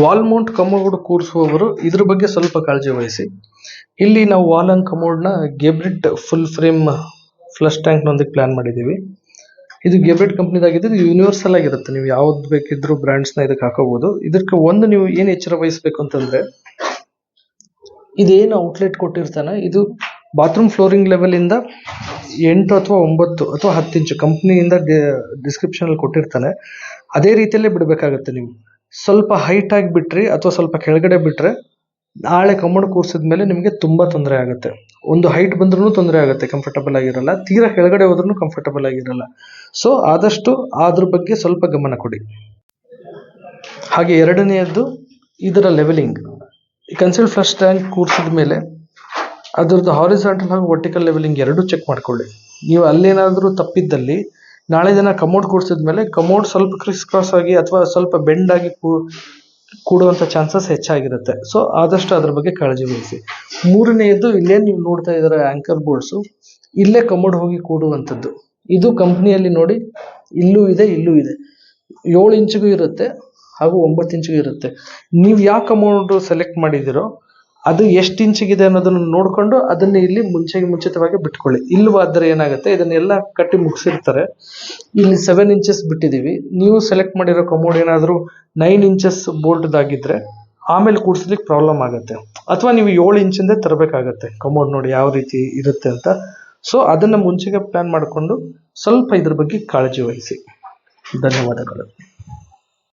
Wall Mount commode ಕೂರಿಸುವವರು ಇದ್ರ ಬಗ್ಗೆ ಸ್ವಲ್ಪ ಕಾಳಜಿ ವಹಿಸಿ. ಇಲ್ಲಿ ನಾವು ವಾಲ್ ಅಂಡ್ ಕಮೋಡ್ನ ಫುಲ್ ಫ್ರೇಮ್ ಫ್ಲಶ್ ಟ್ಯಾಂಕ್ ನೊಂದಿಗೆ ಪ್ಲಾನ್ ಮಾಡಿದೀವಿ ಇದು ಗೆಬ್ರಿಟ್ ಕಂಪ್ನಿದಾಗಿದ್ದು ಇದು ಯೂನಿವರ್ಸಲ್ ಆಗಿರುತ್ತೆ. ನೀವು ಯಾವ್ದು ಬೇಕಿದ್ರು ಬ್ರಾಂಡ್ಸ್ನ ಇದಕ್ಕೆ ಹಾಕೋಬಹುದು ಇದಕ್ಕೆ ಒಂದು ನೀವು ಏನ್ ಎಚ್ಚರ ವಹಿಸಬೇಕು ಅಂತಂದ್ರೆ, ಇದೇನು ಔಟ್ಲೆಟ್ ಕೊಟ್ಟಿರ್ತಾನೆ, ಇದು ಬಾತ್ರೂಮ್ ಫ್ಲೋರಿಂಗ್ ಲೆವೆಲ್ ಇಂದ ಎಂಟು ಅಥವಾ ಒಂಬತ್ತು ಅಥವಾ ಹತ್ತು ಇಂಚು ಕಂಪ್ನಿಯಿಂದ ಡಿಸ್ಕ್ರಿಪ್ಷನ್ ಅಲ್ಲಿ ಕೊಟ್ಟಿರ್ತಾನೆ. ಅದೇ ರೀತಿಯಲ್ಲೇ ಬಿಡಬೇಕಾಗತ್ತೆ ನೀವು. ಸ್ವಲ್ಪ ಹೈಟ್ ಆಗಿ ಬಿಟ್ರಿ ಅಥವಾ ಸ್ವಲ್ಪ ಕೆಳಗಡೆ ಬಿಟ್ರೆ, ನಾಳೆ ಕೂರ್ಸಿದ ಮೇಲೆ ನಿಮಗೆ ತುಂಬಾ ತೊಂದರೆ ಆಗುತ್ತೆ. ಒಂದು ಹೈಟ್ ಬಂದ್ರೂ ತೊಂದರೆ ಆಗುತ್ತೆ ಕಂಫರ್ಟಬಲ್ ಆಗಿರಲ್ಲ. ತೀರಾ ಕೆಳಗಡೆ ಹೋದ್ರೂ ಕಂಫರ್ಟಬಲ್ ಆಗಿರಲ್ಲ. ಸೊ ಆದಷ್ಟು ಅದ್ರ ಬಗ್ಗೆ ಸ್ವಲ್ಪ ಗಮನ ಕೊಡಿ. ಹಾಗೆ ಎರಡನೆಯದ್ದು, ಇದರ ಲೆವೆಲಿಂಗ್ ಕನ್ಸಿಲ್ ಫ್ಲಶ್ ಟ್ಯಾಂಕ್ ಕೂರ್ಸಿದ ಮೇಲೆ ಅದರದ್ದು ಹಾರಿಸಾಂಟಲ್ ಹಾಗೂ ವರ್ಟಿಕಲ್ ಲೆವೆಲಿಂಗ್ ಎರಡು ಚೆಕ್ ಮಾಡ್ಕೊಳ್ಳಿ. ನೀವು ಅಲ್ಲೇನಾದರೂ ತಪ್ಪಿದ್ದಲ್ಲಿ ನಾಳೆ ದಿನ ಕಮೋಡ್ ಕೂರ್ಸಿದ್ಮೇಲೆ ಕಮೋಡ್ ಸ್ವಲ್ಪ ಕ್ರಿಸ್ ಕ್ರಾಸ್ ಆಗಿ ಅಥವಾ ಸ್ವಲ್ಪ ಬೆಂಡ್ ಆಗಿ ಕೂ- ಕೂಡುವಂತ ಚಾನ್ಸಸ್ ಹೆಚ್ಚಾಗಿರುತ್ತೆ. ಸೊ ಆದಷ್ಟು ಅದ್ರ ಬಗ್ಗೆ ಕಾಳಜಿ ವಹಿಸಿ. ಮೂರನೆಯದ್ದು, ಇಲ್ಲೇ ನೀವು ನೋಡ್ತಾ ಇದ್ದಾರೆ ಆಂಕರ್ ಬೋರ್ಡ್ಸು ಇಲ್ಲೇ ಕಮೋಡ್ ಹೋಗಿ ಕೂಡುವಂಥದ್ದು. ಇದು ಕಂಪ್ನಿಯಲ್ಲಿ ನೋಡಿ, ಇಲ್ಲೂ ಇದೆ ಇಲ್ಲೂ ಇದೆ. ಏಳು ಇಂಚಿಗೂ ಇರುತ್ತೆ ಹಾಗೂ ಒಂಬತ್ತು ಇಂಚಿಗೂ ಇರುತ್ತೆ. ನೀವು ಯಾವ ಕಮೋಡ್ ಸೆಲೆಕ್ಟ್ ಮಾಡಿದಿರೋ ಅದು ಎಷ್ಟು ಇಂಚಿಗಿದೆ ಅನ್ನೋದನ್ನ ನೋಡ್ಕೊಂಡು ಅದನ್ನ ಇಲ್ಲಿ ಮುಂಚೆ ಮುಂಚಿತವಾಗಿ ಬಿಟ್ಕೊಳ್ಳಿ. ಇಲ್ಲವಾದ್ರೆ ಏನಾಗುತ್ತೆ? ಇದನ್ನೆಲ್ಲ ಕಟ್ಟಿ ಮುಗಿಸಿರ್ತಾರೆ. ಇಲ್ಲಿ ಸೆವೆನ್ ಇಂಚಸ್ ಬಿಟ್ಟಿದೀವಿ. ನೀವು ಸೆಲೆಕ್ಟ್ ಮಾಡಿರೋ ಕಮೋಡ್ ಏನಾದರೂ ನೈನ್ ಇಂಚಸ್ ಬೋಲ್ಟ್ದಾಗಿದ್ದರೆ ಆಮೇಲೆ ಕೂಡ್ಸ್ಲಿಕ್ಕೆ ಪ್ರಾಬ್ಲಮ್ ಆಗುತ್ತೆ. ಅಥವಾ ನೀವು ಏಳು ಇಂಚಿಂದ ತರಬೇಕಾಗತ್ತೆ. ಕಮೋಡ್ ನೋಡಿ ಯಾವ ರೀತಿ ಇರುತ್ತೆ ಅಂತ. ಸೊ ಅದನ್ನ ಮುಂಚೆಗೆ ಪ್ಲಾನ್ ಮಾಡಿಕೊಂಡು ಸ್ವಲ್ಪ ಇದ್ರ ಬಗ್ಗೆ ಕಾಳಜಿ ವಹಿಸಿ. ಧನ್ಯವಾದಗಳು.